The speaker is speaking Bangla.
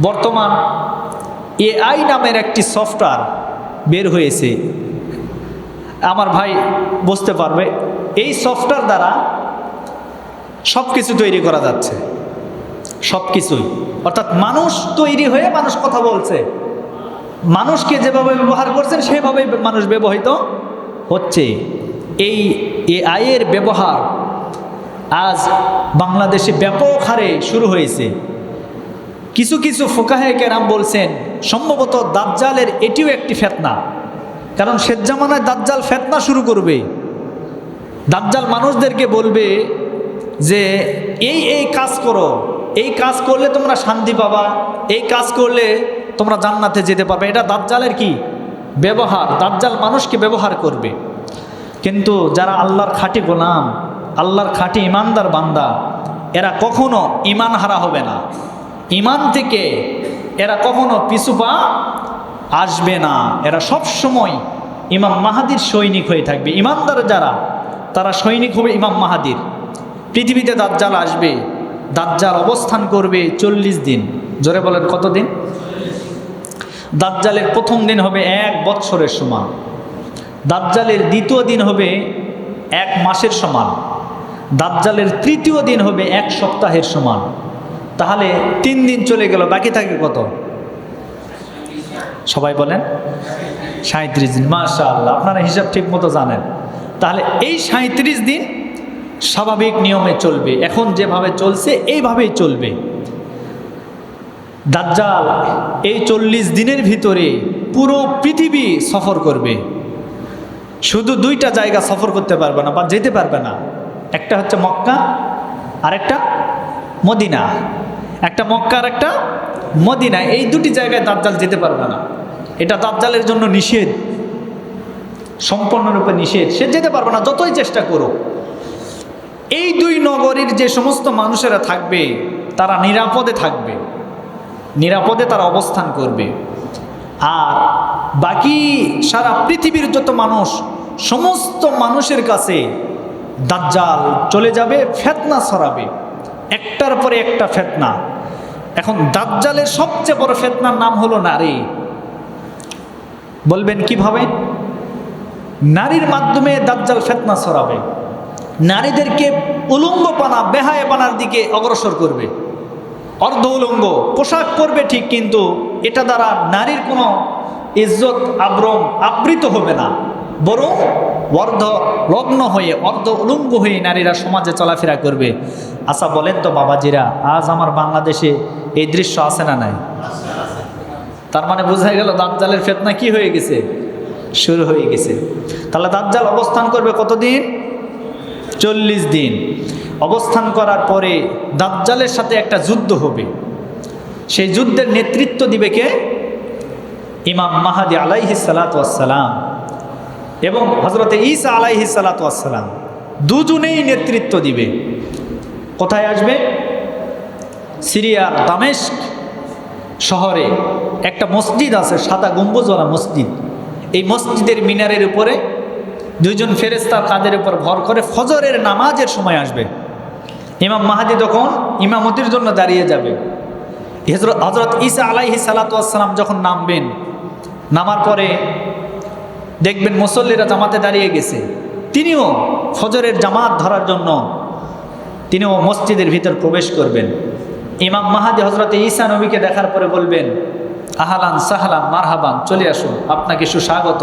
বর্তমান এআই নামের একটি সফটওয়্যার বের হয়েছে। আমার ভাই বুঝতে পারবে, এই সফটওয়্যার দ্বারা সব কিছু তৈরি করা যাচ্ছে। সব কিছুই অর্থাৎ মানুষ তৈরি হয়ে মানুষ কথা বলছে। মানুষকে যেভাবে ব্যবহার করছেন, সেভাবে মানুষ ব্যবহৃত হচ্ছে। এই এআই এর ব্যবহার আজ বাংলাদেশে ব্যাপক হারে শুরু হয়েছে। কিছু কিছু ফোকাহে কেরাম বলছেন, সম্ভবত দাজ্জালের এটিও একটি ফেতনা। কারণ জামানায় দাজ্জাল ফেতনা শুরু করবে। দাজ্জাল মানুষদেরকে বলবে যে, এই এই কাজ করো। এই কাজ করলে তোমরা শান্তি পাবা। এই কাজ করলে তোমরা জান্নাতে যেতে পারবে। এটা দাজ্জালের কি? ব্যবহার। দাজ্জাল মানুষকে ব্যবহার করবে। কিন্তু যারা আল্লাহর খাঁটি গোলাম, আল্লাহর খাঁটি ইমানদার বান্দা, এরা কখনো ইমান হারা হবে না। ইমান থেকে এরা কখনো পিছু পা আসবে না। এরা সব সময় ইমাম মাহাদির সৈনিক হয়ে থাকবে। ইমানদার যারা, তারা সৈনিক হবে ইমাম মাহাদির। পৃথিবীতে দাজ্জাল আসবে, দাজ্জাল অবস্থান করবে চল্লিশ দিন। জোরে বলেন কতদিন দাজ্জালের প্রথম দিন হবে এক বৎসরের সমান। দাজ্জালের দ্বিতীয় দিন হবে এক মাসের সমান। দাজ্জালের তৃতীয় দিন হবে এক সপ্তাহের সমান। তাহলে তিন দিন চলে গেল, বাকি থাকে কত? সবাই বলেন সাঁত্রিশ দিন মাশা আল্লাহ আপনারা হিসাব ঠিক মতো জানেন। তাহলে এই সাঁত্রিশ দিন স্বাভাবিক নিয়মে চলবে, এখন যেভাবে চলছে এইভাবেই চলবে। দাজ্জাল এই চল্লিশ দিনের ভিতরে পুরো পৃথিবী সফর করবে। শুধু দুইটা জায়গা সফর করতে পারবে না বা যেতে পারবে না, একটা হচ্ছে মক্কা আর একটা মদিনা। একটা মক্কা আর একটা মদিনা, এই দুটি জায়গায় দাজ্জাল যেতে পারবে না। এটা দাজ্জালের জন্য নিষেধ, সম্পূর্ণরূপে নিষেধ। সে যেতে পারবে না, যতই চেষ্টা করুক। এই দুই নগরীর যে সমস্ত মানুষেরা থাকবে, তারা নিরাপদে থাকবে। নিরাপদে তারা অবস্থান করবে। আর বাকি সারা পৃথিবীর যত মানুষ, সমস্ত মানুষের কাছে দাজ্জাল চলে যাবে, ফেতনা ছড়াবে। একটার পরে একটা ফেতনা। এখন দাজ্জালের সবচেয়ে বড় ফেতনার নাম হলো নারী। বলবেন কীভাবে? নারীর মাধ্যমে দাজ্জাল ফেতনা ছড়াবে। নারীদেরকে উলঙ্গ পানা বেহায় পানার দিকে অগ্রসর করবে। অর্ধ উলঙ্গ, পোশাক পরবে ঠিক, কিন্তু এটা দ্বারা নারীর কোনো ইজ্জত, আব্রম আবৃত হবে না। বরং অর্ধ লগ্ন হয়ে, অর্ধ উলঙ্গ হয়ে নারীরা সমাজে চলাফেরা করবে। আচ্ছা বলেন তো বাবাজিরা, আজ আমার বাংলাদেশে এই দৃশ্য আছে না নাই? তার মানে বোঝা গেল দাজ্জালের ফেতনা কি হয়ে গেছে? শুরু হয়ে গেছে। তাহলে দাজ্জাল অবস্থান করবে কতদিন? চল্লিশ দিন। অবস্থান করার পরে দাজ্জালের সাথে একটা যুদ্ধ হবে। সেই যুদ্ধের নেতৃত্ব দিবে কে? ইমাম মাহাদি আলাইহি সালাতাম এবং হজরতে ঈসা আলাইহি সালাতাম দুজনেই নেতৃত্ব দিবে। কোথায় আসবে? সিরিয়ার দামেস্ক শহরে একটা মসজিদ আছে, সাদা গম্বুজওয়ালা মসজিদ। এই মসজিদের মিনারের উপরে দুইজন ফেরেস্তার কাদের উপর ভর করে ফজরের নামাজের সময় আসবে। ইমাম মাহাদি তখন ইমামতির জন্য দাঁড়িয়ে যাবে। হজরত ঈসা আলাইহি সালাতাম যখন নামবেন, নামার পরে দেখবেন মুসল্লিরা জামাতে দাঁড়িয়ে গেছে। তিনিও ফজরের জামাত ধরার জন্য তিনিও মসজিদের ভিতর প্রবেশ করবেন। ইমাম মাহাদি হজরতে ঈসা নবীকে দেখার পরে বলবেন, আহালান সাহালান মারহাবান, চলে আসুন, আপনাকে সুস্বাগত